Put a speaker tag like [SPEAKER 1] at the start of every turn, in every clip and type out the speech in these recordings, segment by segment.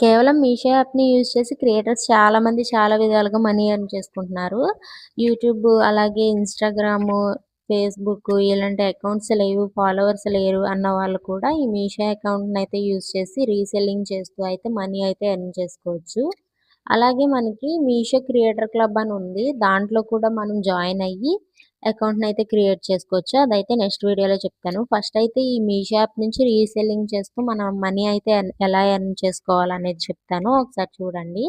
[SPEAKER 1] కేవలం మీషో యాప్‌ని యూజ్ చేసి క్రియేటర్స్ చాలామంది చాలా విధాలుగా మనీ ఎర్న్ చేసుకుంటున్నారు. యూట్యూబ్ అలాగే ఇన్‌స్టాగ్రాము, ఫేస్‌బుక్ ఇలాంటి అకౌంట్స్ లేవు, ఫాలోవర్స్ లేరు అన్న వాళ్ళు కూడా ఈ మీషో అకౌంట్‌నయితే యూజ్ చేసి రీసెల్లింగ్ చేస్తూ అయితే మనీ అయితే ఎర్న్ చేసుకోవచ్చు. అలాగే మనకి మీషో క్రియేటర్ క్లబ్ అని ఉంది. దాంట్లో కూడా మనం జాయిన్ అయ్యి అకౌంట్‌నయితే క్రియేట్ చేసుకోవచ్చు. అదైతే నెక్స్ట్ వీడియోలో చెప్తాను. ఫస్ట్ అయితే ఈ మీషో యాప్ నుంచి రీసెల్లింగ్ చేస్తూ మనం మనీ అయితే ఎలా ఎర్న్ చేసుకోవాలనేది చెప్తాను. ఒకసారి చూడండి.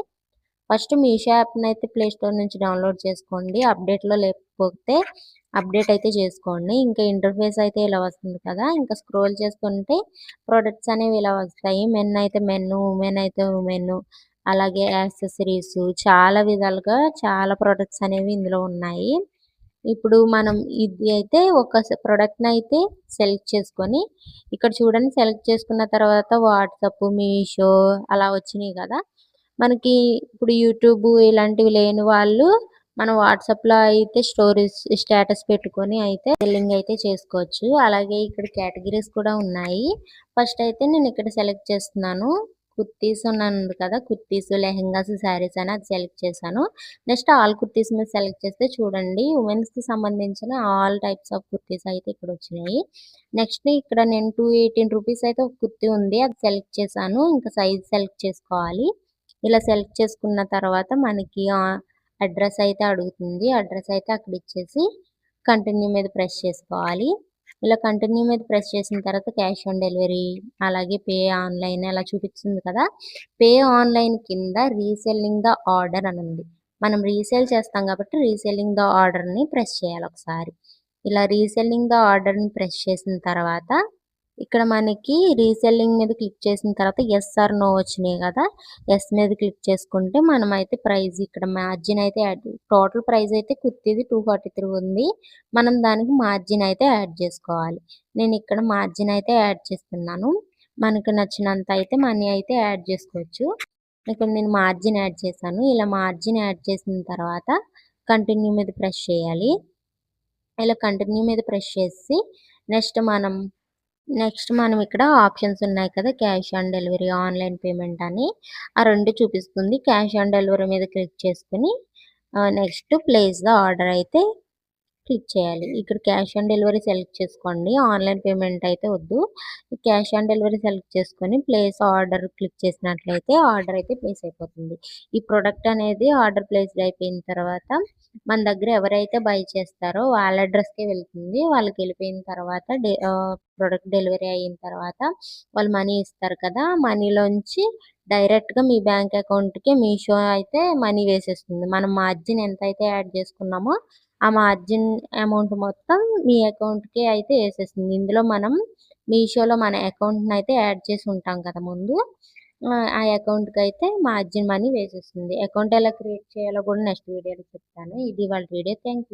[SPEAKER 1] ఫస్ట్ మీషో యాప్‌నయితే ప్లే స్టోర్ నుంచి డౌన్‌లోడ్ చేసుకోండి. అప్డేట్‌లో లేకపోతే అప్డేట్ అయితే చేసుకోండి. ఇంకా ఇంటర్ఫేస్ అయితే ఇలా వస్తుంది కదా! ఇంకా స్క్రోల్ చేసుకుంటే ప్రొడక్ట్స్ అనేవి ఇలా వస్తాయి. మెన్ అయితే మెన్, ఉమెన్ అయితే ఉమెన్ అలాగే యాక్సెసరీస్ చాలా విధాలుగా చాలా ప్రొడక్ట్స్ అనేవి ఇందులో ఉన్నాయి. ఇప్పుడు మనం ఇది అయితే ఒక స ప్రొడక్ట్‌నయితే సెలెక్ట్ చేసుకొని ఇక్కడ చూడండి సెలెక్ట్ చేసుకున్న తర్వాత వాట్సప్ మీషో అలా వచ్చినాయి కదా! మనకి ఇప్పుడు యూట్యూబ్ ఇలాంటివి లేని వాళ్ళు మనం వాట్సాప్‌లో అయితే స్టోరీస్ స్టేటస్ పెట్టుకొని అయితే సెల్లింగ్ అయితే చేసుకోవచ్చు. అలాగే ఇక్కడ కేటగిరీస్ కూడా ఉన్నాయి. ఫస్ట్ అయితే నేను ఇక్కడ సెలెక్ట్ చేస్తున్నాను. కుర్తీస్ అని ఉంది కదా! కుర్తీస్, లెహెంగాస్, శారీస్ అని అది సెలెక్ట్ చేశాను. నెక్స్ట్ ఆల్ కుర్తీస్ మీద సెలెక్ట్ చేస్తే చూడండి ఉమెన్స్‌కి సంబంధించిన ఆల్ టైప్స్ ఆఫ్ కుర్తీస్ అయితే ఇక్కడ వచ్చినాయి. నెక్స్ట్ ఇక్కడ నేను 218 రూపీస్ అయితే ఒక కుర్తీ ఉంది. అది సెలెక్ట్ చేశాను. ఇంకా సైజ్ సెలెక్ట్ చేసుకోవాలి. ఇలా సెలెక్ట్ చేసుకున్న తర్వాత మనకి అడ్రస్ అయితే అడుగుతుంది. అడ్రస్ అయితే అక్కడ ఇచ్చేసి కంటిన్యూ మీద ప్రెస్ చేసుకోవాలి. ఇలా కంటిన్యూ మీద ప్రెస్ చేసిన తర్వాత క్యాష్ ఆన్ డెలివరీ అలాగే పే ఆన్‌లైన్ అలా చూపిస్తుంది కదా! పే ఆన్‌లైన్ కింద రీసెల్లింగ్ ద ఆర్డర్ అని ఉంది. మనం రీసేల్ చేస్తాం కాబట్టి రీసెల్లింగ్ ద ఆర్డర్‌ని ప్రెస్ చేయాలి ఒకసారి. ఇలా రీసెల్లింగ్ ద ఆర్డర్‌ని ప్రెస్ చేసిన తర్వాత ఇక్కడ మనకి రీసెల్లింగ్ మీద క్లిక్ చేసిన తర్వాత ఎస్ఆర్ ఆర్ నో వచ్చినాయి కదా! ఎస్ మీద క్లిక్ చేసుకుంటే మనం అయితే ప్రైజ్ ఇక్కడ మార్జిన్ అయితే యాడ్ టోటల్ ప్రైస్ అయితే కుర్తీది 243 ఉంది. మనం దానికి మార్జిన్ అయితే యాడ్ చేసుకోవాలి. నేను ఇక్కడ మార్జిన్ అయితే యాడ్ చేస్తున్నాను. మనకు నచ్చినంత అయితే మనీ అయితే యాడ్ చేసుకోవచ్చు. ఇక్కడ నేను మార్జిన్ యాడ్ చేశాను. ఇలా మార్జిన్ యాడ్ చేసిన తర్వాత కంటిన్యూ మీద ప్రెస్ చేయాలి. ఇలా కంటిన్యూ మీద ప్రెస్ చేసి నెక్స్ట్ మనం నెక్స్ట్ మనం ఇక్కడ ఆప్షన్స్ ఉన్నాయి కదా! Cash on delivery, online payment అని ఆ రెండు చూపిస్తుంది. క్యాష్ ఆన్ డెలివరీ మీద క్లిక్ చేసుకొని నెక్స్ట్ ప్లేస్ ద ఆర్డర్ అయితే క్లిక్ చేయాలి. ఇక్కడ క్యాష్ ఆన్ డెలివరీ సెలెక్ట్ చేసుకోండి. ఆన్‌లైన్ పేమెంట్ అయితే వద్దు. క్యాష్ ఆన్ డెలివరీ సెలెక్ట్ చేసుకొని ప్లేస్ ఆర్డర్ క్లిక్ చేసినట్లయితే ఆర్డర్ అయితే ప్లేస్ అయిపోతుంది. ఈ ప్రొడక్ట్ అనేది ఆర్డర్ ప్లేస్డ్ అయిపోయిన తర్వాత మన దగ్గర ఎవరైతే బై చేస్తారో వాళ్ళ అడ్రస్‌కే వెళ్తుంది. వాళ్ళకి వెళ్ళిపోయిన తర్వాత ప్రొడక్ట్ డెలివరీ అయిన తర్వాత వాళ్ళు మనీ ఇస్తారు కదా! మనీలోంచి డైరెక్ట్‌గా మీ బ్యాంక్ అకౌంట్‌కి మీషో అయితే మనీ వేసేస్తుంది. మనం మార్జిన్ ఎంతైతే యాడ్ చేసుకున్నామో ఆ మార్జిన్ అమౌంట్ మొత్తం మీ అకౌంట్కి అయితే వేసేస్తుంది ఇందులో మనం మీషోలో మన అకౌంట్‌నయితే యాడ్ చేసి ఉంటాం కదా ముందు. ఆ అకౌంట్కి అయితే మార్జిన్ మనీ వేసేస్తుంది. అకౌంట్ ఎలా క్రియేట్ చేయాలో కూడా నెక్స్ట్ వీడియోలో చెప్తాను. ఇది వాళ్ళ వీడియో. Thank you.